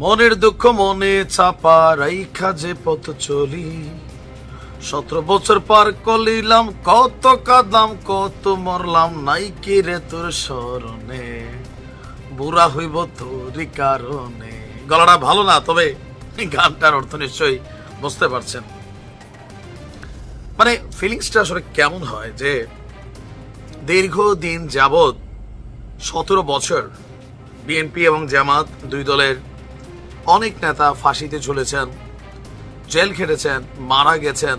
মনের দুঃখ মনে চাপা রাইখা যে পথ চলি। সতেরো বছর পার কলিলাম কত কাদাম কত মরলাম, নাই কি রে তোর স্মরণে? বুড়া হইব তোরই কারণে। গলাটা ভালো না, তবে গানটার অর্থ নিশ্চয়ই বুঝতে পারছেন। মানে ফিলিংসটা আসলে কেমন হয় যে দীর্ঘদিন যাবৎ সতেরো বছর বিএনপি এবং জামাত দুই দলের অনেক নেতা ফাঁসিতে ঝুলেছেন, জেল খেটেছেন, মারা গেছেন।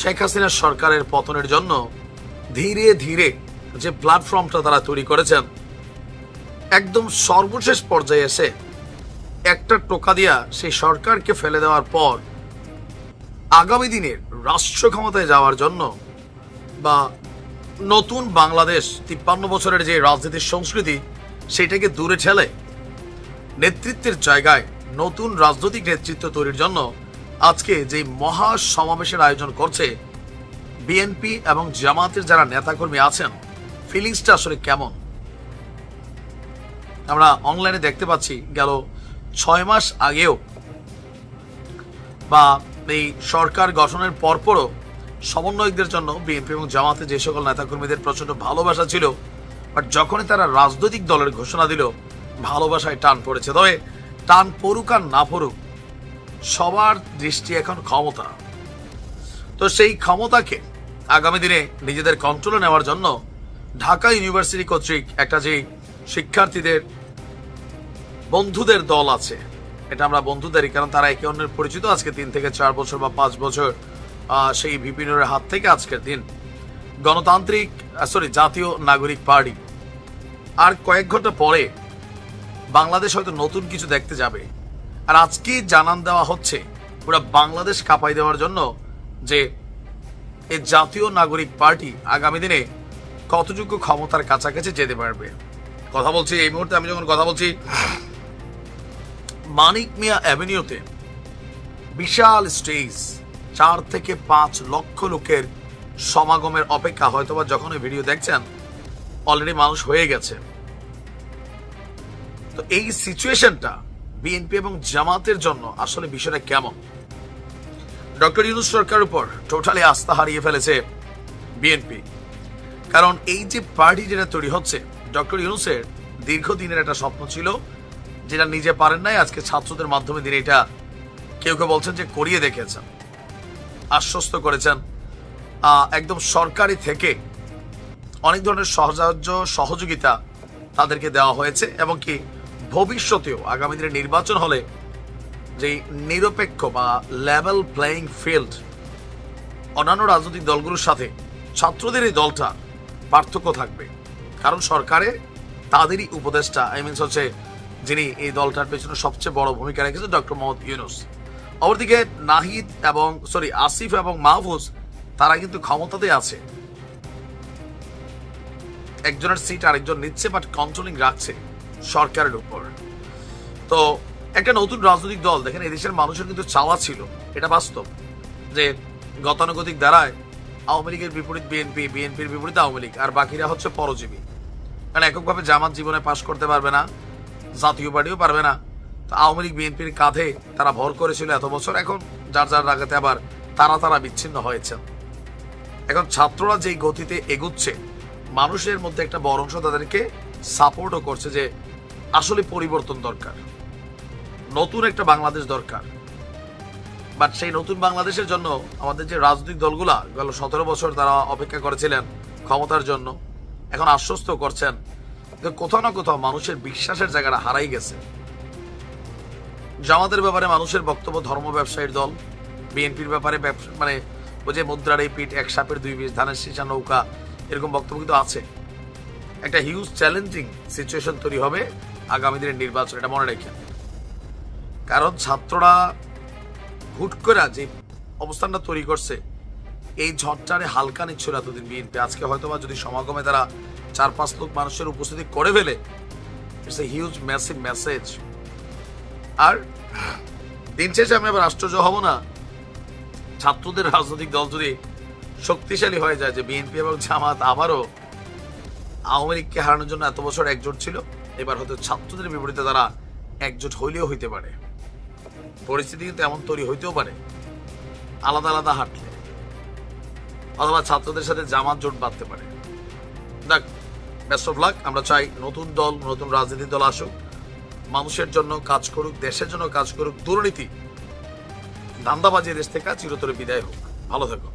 শেখ হাসিনার সরকারের পতনের জন্য ধীরে ধীরে যে প্ল্যাটফর্মটা তারা তৈরি করেছেন, একদম সর্বশেষ পর্যায়ে এসে একটা টোকা দিয়া সেই সরকারকে ফেলে দেওয়ার পর আগামী দিনের রাষ্ট্র ক্ষমতায় যাওয়ার জন্য বা নতুন বাংলাদেশ তিপ্পান্ন বছরের যে রাজনীতির সংস্কৃতি, সেটাকে দূরে ঠেলে নেতৃত্বের জায়গায় নতুন রাজনৈতিক নেতৃত্ব তৈরির জন্য আজকে যে মহা সমাবেশের আয়োজন করছে, বিএনপি এবং জামাতের যারা নেতাকর্মী আছেন ফিলিংসটা আসলে কেমন? আমরা অনলাইনে দেখতে পাচ্ছি গেল ছয় মাস আগেও বা এই সরকার গঠনের পরপরও সমন্বয়কদের জন্য বিএনপি এবং জামাতে যে সকল নেতাকর্মীদের প্রচণ্ড ভালোবাসা ছিল বাট যখনই তারা রাজনৈতিক দলের ঘোষণা দিল ভালোবাসায় টান পড়েছে। তবে টান পড়ুক আর না পড়ুক, সবার দৃষ্টি এখন ক্ষমতা। তো সেই ক্ষমতাকে আগামী দিনে নিজেদের কন্ট্রোলে নেওয়ার জন্য ঢাকা ইউনিভার্সিটি কর্তৃক একটা যে শিক্ষার্থীদের, বন্ধুদের দল আছে, এটা আমরা বন্ধুদেরই, কারণ তারা একে অন্যের পরিচিত। আজকে তিন থেকে চার বছর বা পাঁচ বছর সেই বিপিনের হাত থেকে আজকের দিন গণতান্ত্রিক সরি জাতীয় নাগরিক পার্টি। আর কয়েক ঘণ্টা পরে বাংলাদেশ হয়তো নতুন কিছু দেখতে যাবে। আর আজকে জানান দেওয়া হচ্ছে ওরা বাংলাদেশ কাঁপাই দেওয়ার জন্য যে এই জাতীয় নাগরিক পার্টি আগামী দিনে কতটুকু ক্ষমতার কাছাকাছি যেতে পারবে। কথা বলছি এই মুহূর্তে, আমি যখন কথা বলছি, মানিক মিয়া অ্যাভিনিউতে বিশাল স্টেজ, চার থেকে পাঁচ লক্ষ লোকের সমাগমের অপেক্ষা, হয়তোবা যখন ভিডিও দেখছেন, অলরেডি মানুষ হয়ে গেছে। তো এই সিচুয়েশনটা বিএনপি এবং জামাতের জন্য আসলে বিষয়টা কেমন? ডক্টর ইউনুস সরকারের উপর টোটালি আস্থা হারিয়ে ফেলেছে বিএনপি। কারণ এই যে পার্টি যেটা তৈরি হচ্ছে, ডক্টর ইউনুসের দীর্ঘদিনের একটা স্বপ্ন ছিল, যেটা নিজে পারেন নাই, আজকে ছাত্রদের মাধ্যমে তিনি এটা কেউ কেউ বলছেন যে করিয়ে দেখেছেন আশ্বস্ত করেছেন। একদম সরকারি থেকে অনেক ধরনের সহজাহ্য সহযোগিতা তাদেরকে দেওয়া হয়েছে এবং কি ভবিষ্যতেও আগামী দিনে নির্বাচন হলে যে নিরপেক্ষ বা লেভেল প্লেয়িং ফিল্ড অন্যান্য রাজনৈতিক দলগুলোর সাথে ছাত্রদের এই দলটা পার্থক্য থাকবে। কারণ সরকারে তাদেরই উপদেষ্টা আই মিনস হচ্ছে যিনি এই দলটার পেছনে সবচেয়ে বড় ভূমিকা রেখেছেন, ডক্টর মোহাম্মদ ইউনুস। অপরদিকে নাহিদ এবং সরি আসিফ এবং মাহফুজ, তারা কিন্তু ক্ষমতাতে আছে। একজনের সিট আরেকজন নিচ্ছে বাট কন্ট্রোলিং রাখছে। সরকারের উপর। তো একটা নতুন রাজনৈতিক দল, দেখেন, এদেশের মানুষের কিন্তু চাওয়া ছিল, এটা বাস্তব, যে গতানুগতিক দ্বারায় আওয়ামী লীগের বিপরীত বিএনপি, বিএনপির বিপরীত আওয়ামী লীগ, আর বাকিরা হচ্ছে পরজীবী। কারণ এককভাবে জামাত জীবনে পাশ করতে পারবে না, জাতীয় পার্টিও পারবে না, তো আওয়ামী লীগ বিএনপির কাঁধে তারা ভর করেছিল এত বছর, এখন যার যার রাগাতে আবার তারা তারা বিচ্ছিন্ন হয়েছে। এখন ছাত্ররা যেই গতিতে এগুচ্ছে, মানুষের মধ্যে একটা বড় অংশ তাদেরকে সাপোর্টও করছে যে আসলে পরিবর্তন দরকার। নতুন একটা বাংলাদেশ দরকার। বাট সেই নতুন বাংলাদেশের জন্য আমাদের যে রাজনৈতিক দলগুলা গেল সতেরো বছর তারা অপেক্ষা করেছিলেন ক্ষমতার জন্য, এখন আশ্বস্ত করছেন কোথাও না কোথাও মানুষের বিশ্বাসের জায়গাটা হারাই গেছে। জামাতের ব্যাপারে মানুষের বক্তব্য ধর্ম ব্যবসায়ীর দল, বিএনপির ব্যাপারে মানে ওই যে মুদ্রার এই পিঠ, এক সাপের দুই বিষ, ধানের সিঁচা নৌকা, এরকম বক্তব্য কিন্তু আছে। একটা হিউজ চ্যালেঞ্জিং সিচুয়েশন তৈরি হবে। আগামী দিনের নির্বাচন, এটা মনে রেখে কারণ ছাত্ররা হুট করে যে অবস্থানটা তৈরি করছে, এই ঝড়টারে হালকা নিচ্ছিল এতদিন বিএনপি। আজকে হয়তো বা যদি সমাগমে তারা চার পাঁচ লোক মানুষের উপস্থিতি করে ফেলে it's a huge massive message আর দিন শেষে আমি আবার আশ্চর্য হব না, ছাত্রদের রাজনৈতিক দল যদি শক্তিশালী হয়ে যায় যে বিএনপি এবং জামাত আবারও আওয়ামী লীগকে হারানোর জন্য এত বছর একজোট ছিল এবার হয়তো ছাত্রদের বিপরীতে তারা একজোট হইলেও হইতে পারে। পরিস্থিতি কিন্তু এমন তৈরি হইতেও পারে। আলাদা আলাদা হাঁটলে। অথবা ছাত্রদের সাথে জামাত জোট বাঁধতে পারে। দেখ বেস্ট অফ লাক আমরা চাই নতুন দল, নতুন রাজনীতি দল আসুক। মানুষের জন্য কাজ করুক, দেশের জন্য কাজ করুক, দুর্নীতি। দান্দাবাজি দেশ থেকে চিরতরে বিদায় হোক। ভালো থেকো।